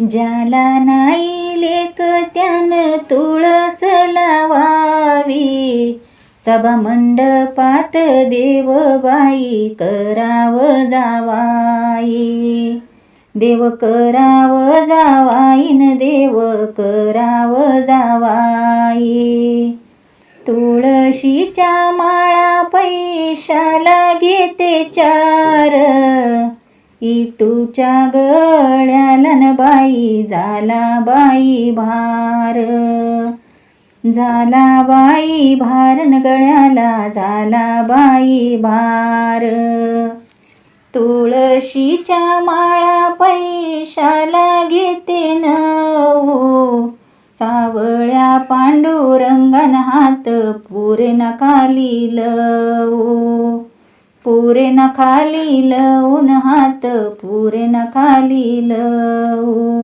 ज्याला नाही लेक त्यान तुळस लावावी. सभा मंडपात देवबाई कराव जावाई. देव कराव जावाईन देव कराव जावाई. तुळशीच्या माळा पैशाला घेते चार. इटूच्या गळ्याला न बाई झाला बाई भार. झाला बाई भार न गळ्याला झाला बाई भार. तुळशीच्या माळा पैशाला घेते नऊ. सावळ्या पांडुरंगन हात पूर्ण काली खाली पुरे न खाली लवून हात पुरे न खाली लवू